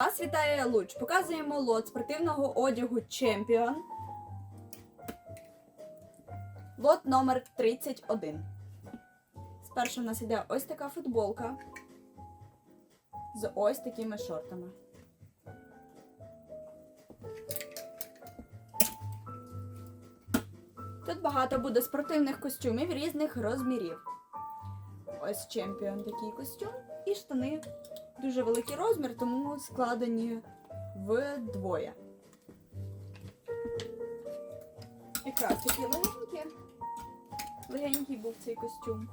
Вас вітає Луч. Показуємо лот спортивного одягу Champion. Лот номер 31. Спершу в нас іде ось така футболка з ось такими шортами. Тут багато буде спортивних костюмів різних розмірів. Ось Champion такий костюм і штани дуже великий розмір, тому складені вдвоє. Якраз такі легенькі. Легенький був цей костюм.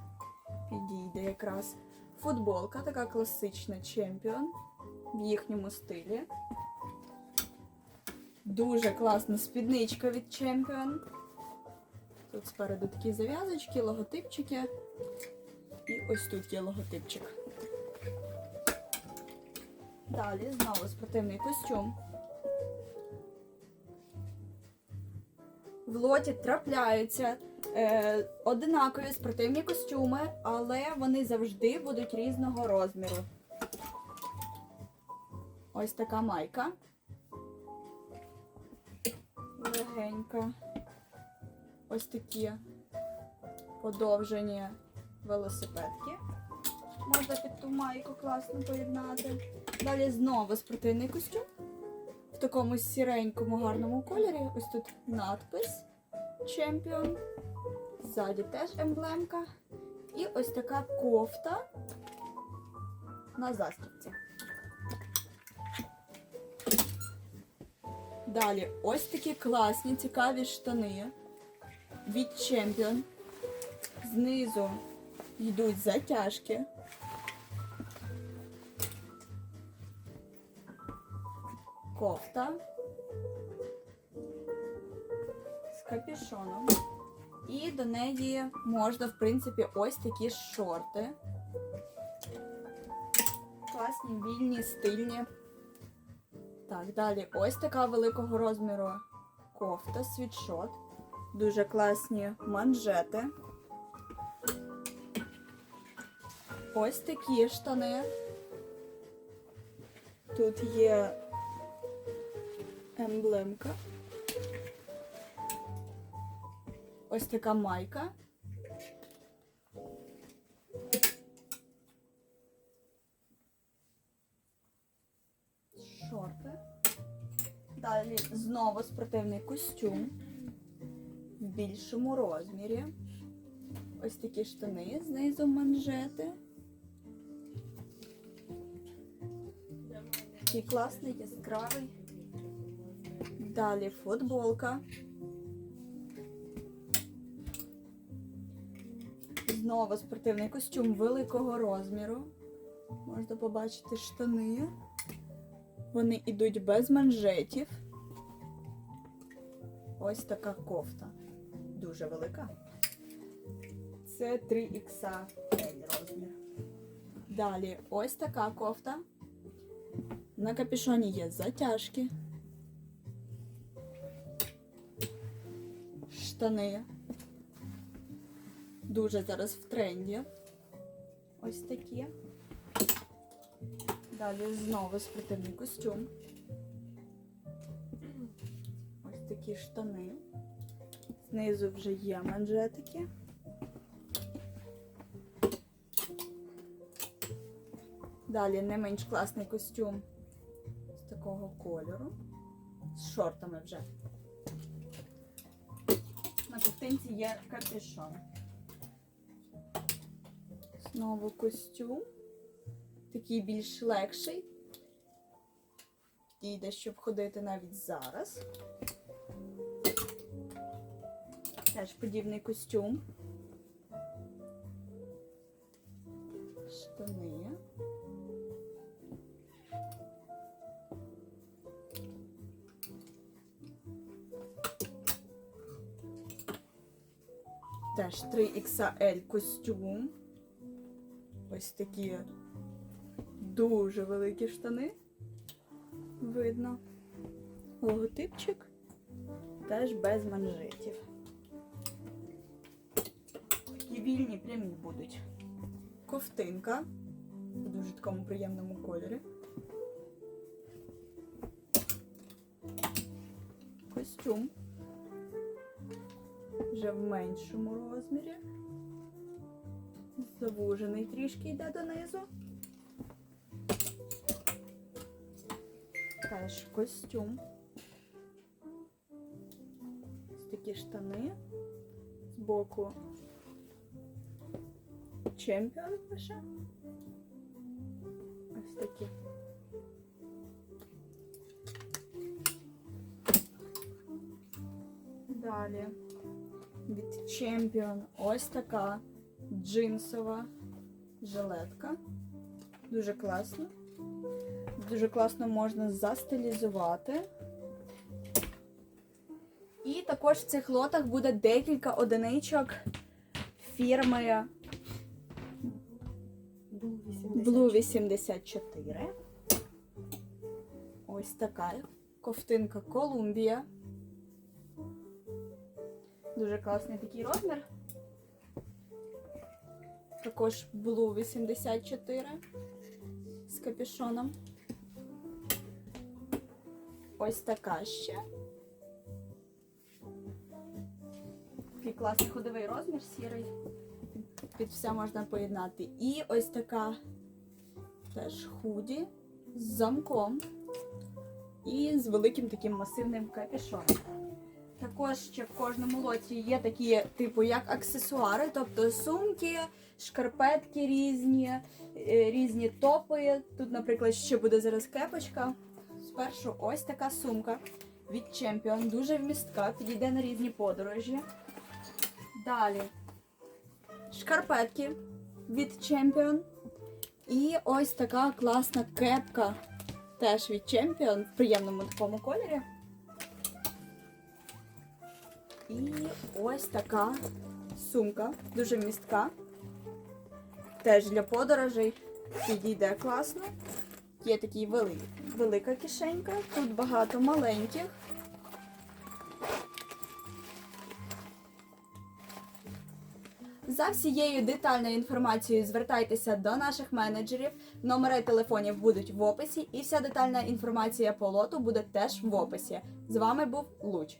Підійде якраз футболка, така класична чемпіон в їхньому стилі. Дуже класна спідничка від Champion. Тут спереду такі зав'язочки, логотипчики. І ось тут є логотипчик. Далі знову спортивний костюм. В лоті трапляються е, одинакові спортивні костюми, але вони завжди будуть різного розміру. Ось така майка. Легенька. Ось такі подовжені велосипедки. Можна під ту майку класно поєднати. Далі знову спортивний костюм. В такому сіренькому гарному кольорі. Ось тут надпис Champion. Ззаді теж емблемка. І ось така кофта на застібці. Далі ось такі класні, цікаві штани від Champion. Знизу йдуть затяжки. Кофта з капюшоном. І до неї можна, в принципі, ось такі шорти. Класні, вільні, стильні. Так, далі ось така великого розміру кофта, світшот. Дуже класні манжети. Ось такі штани. Тут є емблемка. Ось така майка. Шорти. Далі знову спортивний костюм в більшому розмірі. Ось такі штани, знизу манжети. Такий класний, яскравий. Далі футболка. Знову спортивний костюм великого розміру. Можна побачити штани. Вони йдуть без манжетів. Ось така кофта. Дуже велика. Це 3XL розмір. Далі ось така кофта. На капюшоні є затяжки. Штани. Дуже зараз в тренді. Ось такі. Далі знову спортивний костюм. Ось такі штани. Знизу вже є манжетики. Далі не менш класний костюм кольору. З шортами вже. На ковтинці є капюшон. Знову костюм. Такий більш легший. Підійде, щоб ходити навіть зараз. Теж подібний костюм. Штани. Теж 3XL костюм. Ось такі дуже великі штани. Видно. Логотипчик теж без манжетів. Такі вільні прямі будуть. Ковтинка в дуже такому приємному кольорі. Костюм. Вже в меншому розмірі. Завужений трішки йде донизу. Теж костюм. Такі штани. Збоку чемпіон пише. Ось такі. Далі від Champion ось така джинсова жилетка. Дуже класно. Дуже класно можна застилізувати. І також в цих лотах буде декілька одиничок фірми Blue 84. Ось така ковтинка Колумбія. Дуже класний такий розмір. Також Blue 84 з капюшоном. Ось така ще. Такий класний ходовий розмір, сірий. Під все можна поєднати. І ось така теж худі з замком і з великим таким масивним капюшоном. Також ще в кожному лоті є такі, типу, як аксесуари, тобто сумки, шкарпетки різні, е, різні топи. Тут, наприклад, ще буде зараз кепочка. Спершу ось така сумка від Champion, дуже вмістка, підійде на різні подорожі. Далі шкарпетки від Champion. І ось така класна кепка теж від Champion в приємному такому кольорі. І ось така сумка, дуже містка. Теж для подорожей підійде класно. Є такий вели- велика кишенька, тут багато маленьких. За всією детальною інформацією звертайтеся до наших менеджерів. Номери телефонів будуть в описі, і вся детальна інформація по лоту буде теж в описі. З вами був Луч.